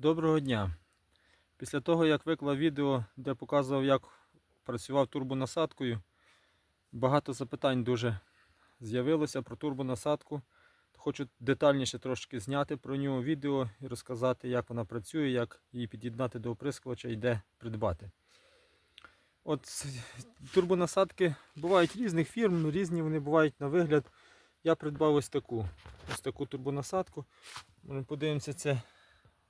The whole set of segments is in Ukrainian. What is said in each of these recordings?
Доброго дня! Після того, як виклав відео, де показував, як працював турбонасадкою, багато запитань дуже з'явилося про турбонасадку. Хочу детальніше трошки зняти про нього відео і розказати, як вона працює, як її під'єднати до оприскувача і де придбати. От турбонасадки бувають різних фірм, різні вони бувають на вигляд. Я придбав ось таку ось таку турбонасадку. Ми подивимося, це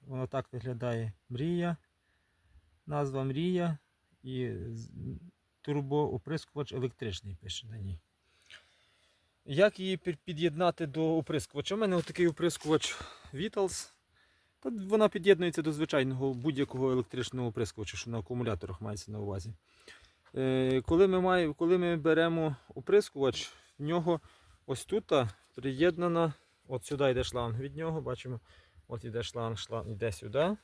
Воно так виглядає Мрія. Назва Мрія і турбооприскувач електричний пише на ній. Як її під'єднати до оприскувача? У мене такий оприскувач Vitals. Та вона під'єднується до звичайного будь-якого електричного оприскувача, що на акумуляторах мається на увазі. Е, Коли ми, маємо, коли ми беремо оприскувач, в нього ось тут приєднана, от сюди йде шланг від нього, бачимо. От іде шланг, шланг йде сюди.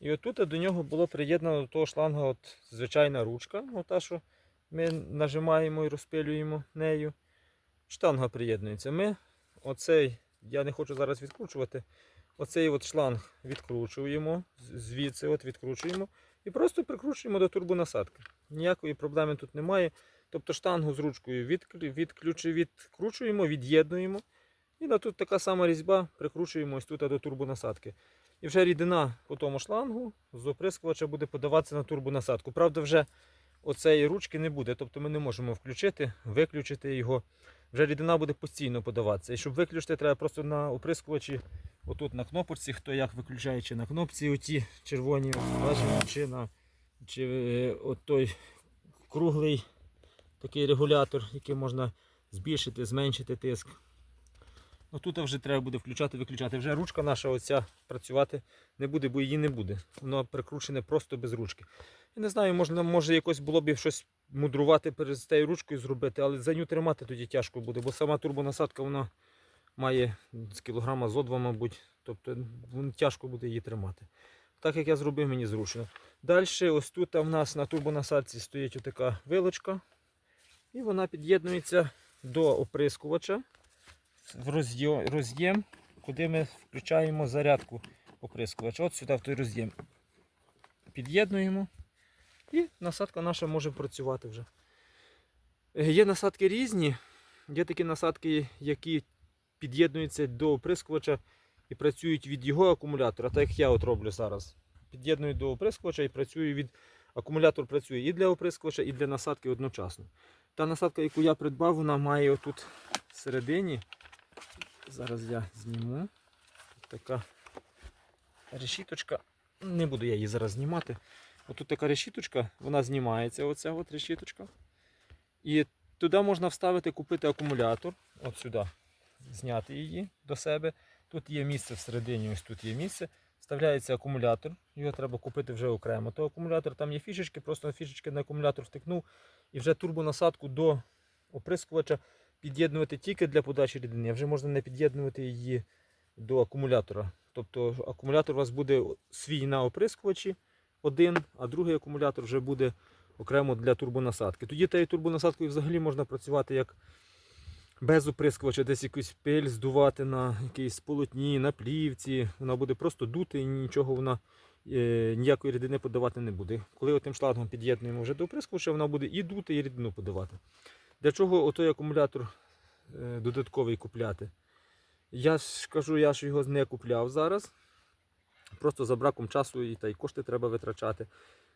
І отут до нього було приєднано до того шланга от звичайна ручка, ота, що ми нажимаємо і розпилюємо нею. Штанга приєднується. Ми оцей, я не хочу зараз відкручувати, оцей от шланг відкручуємо, звідси от відкручуємо і просто прикручуємо до турбонасадки. Ніякої проблеми тут немає. Тобто штангу з ручкою відкручуємо, від'єднуємо. І на тут така сама різьба прикручуємо ось тут до турбонасадки. І вже рідина по тому шлангу з оприскувача буде подаватися на турбонасадку. Правда, вже оцеї ручки не буде. Тобто ми не можемо включити, виключити його. Вже рідина буде постійно подаватися. І щоб виключити, треба просто на оприскувачі, отут на кнопочці, хто як виключає, чи на кнопці оті червоні, бачимо, чи на чи, е, от той круглий такий регулятор, який можна збільшити, зменшити тиск. Ну, тут вже треба буде включати, виключати. Вже ручка наша оця працювати не буде, бо її не буде. Воно прикручене просто без ручки. Я не знаю, можна, може якось було б щось мудрувати перед цією ручкою зробити, але за ню тримати тоді тяжко буде, бо сама турбонасадка вона має з кілограма зо два, мабуть. Тобто тяжко буде її тримати. Так як я зробив, мені зручно. Далі, ось тут в нас на турбонасадці стоїть така вилочка. І вона під'єднується до оприскувача роз'єм, роз'єм, куди ми включаємо зарядку оприскувача. От сюди в той роз'єм. Під'єднуємо і насадка наша може працювати вже. Е, Є насадки різні. Є такі насадки, які під'єднуються до оприскувача і працюють від його акумулятора, так як я от роблю зараз. Під'єдную до оприскувача і працюю від акумулятор працює і для оприскувача, і для насадки одночасно. Та насадка, яку я придбав, вона має отут всередині Зараз я зніму. Тут така решіточка. Не буду я її зараз знімати. Отут така решіточка, вона знімається, оця от решіточка. І туди можна вставити, купити акумулятор. От сюди. Зняти її до себе. Тут є місце всередині, ось тут є місце. Вставляється акумулятор, його треба купити вже окремо. То акумулятор, там є фішечки, просто фішечки на акумулятор втикнув і вже турбонасадку до оприскувача під'єднувати тільки для подачі рідини, а вже можна не під'єднувати її до акумулятора. Тобто акумулятор у вас буде свій на оприскувачі один, а другий акумулятор вже буде окремо для турбонасадки. Тоді тією турбонасадкою взагалі можна працювати як без оприскувача, десь якусь пиль здувати на якійсь полотні, на плівці. Вона буде просто дути і нічого вона е, ніякої рідини подавати не буде. Коли отим шлангом під'єднуємо вже до оприскувача, вона буде і дути, і рідину подавати. Для чого отой акумулятор е, додатковий купляти? Я ж кажу, я ж його не купляв зараз. Просто за браком часу і, та й кошти треба витрачати.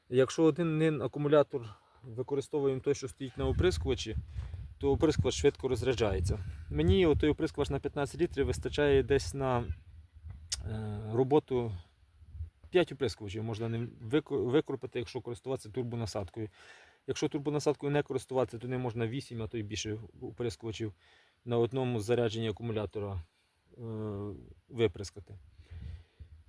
Якщо один акумулятор використовуємо той, що стоїть на оприскувачі, то оприскувач швидко розряджається. Мені той оприскувач на 15 літрів вистачає десь на е, роботу 5 оприскувачів можна ним викрупити, якщо користуватися турбонасадкою. Якщо турбонасадкою не користуватися, то не можна 8, а то й більше оприскувачів на одному зарядженні акумулятора е, виприскати.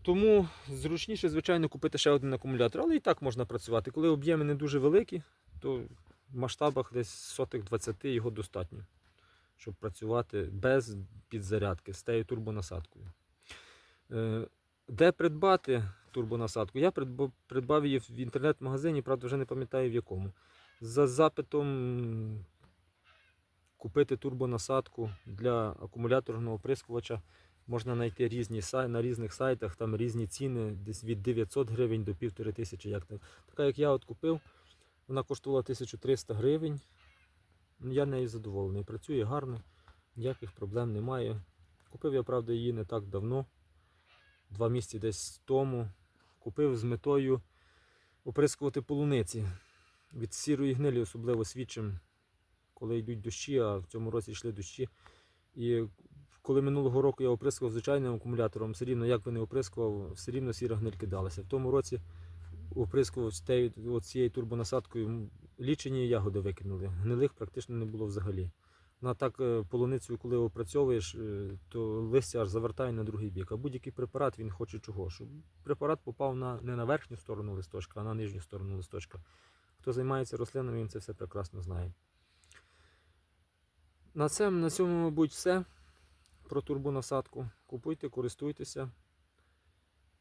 Тому зручніше, звичайно, купити ще один акумулятор, але і так можна працювати. Коли об'єми не дуже великі, то в масштабах десь сотих 20 його достатньо, щоб працювати без підзарядки з тією турбонасадкою. Е, Де придбати турбонасадку? Я придбав, її в інтернет-магазині, правда, вже не пам'ятаю в якому. За запитом купити турбонасадку для акумуляторного оприскувача Можна знайти різні на різних сайтах, там різні ціни, десь від 900 гривень до 1500. Як так. Така як я от купив, вона коштувала 1300 гривень. Ну, Я нею задоволений. Працює гарно, ніяких проблем немає. Купив я, правда, її не так давно, два місяці десь тому. Купив з метою оприскувати полуниці. Від сірої гнилі особливо свідчим, коли йдуть дощі, а в цьому році йшли дощі. І коли минулого року я оприскував звичайним акумулятором, все рівно, як би не оприскував, все рівно сіра гниль кидалася. В тому році оприскував цією турбонасадкою, лічені ягоди викинули. Гнилих практично не було взагалі. На так е, полуницю, коли опрацьовуєш, е, то листя аж завертає на другий бік. А будь-який препарат він хоче чого? Щоб препарат попав на, не на верхню сторону листочка, а на нижню сторону листочка. Хто займається рослинами, він це все прекрасно знає. На цьому, на цьому, мабуть, все про турбонасадку. Купуйте, користуйтеся.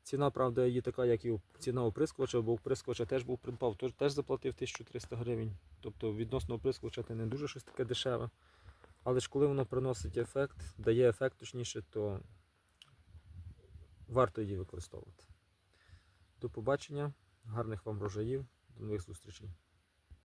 Ціна, правда, її така, як і ціна оприскувача, бо оприскувача теж був придбав, теж заплатив 1300 гривень. Тобто відносно оприскувача це не дуже щось таке дешеве. Але ж коли воно приносить ефект, дає ефект точніше, то варто її використовувати. До побачення, гарних вам врожаїв, до нових зустрічей.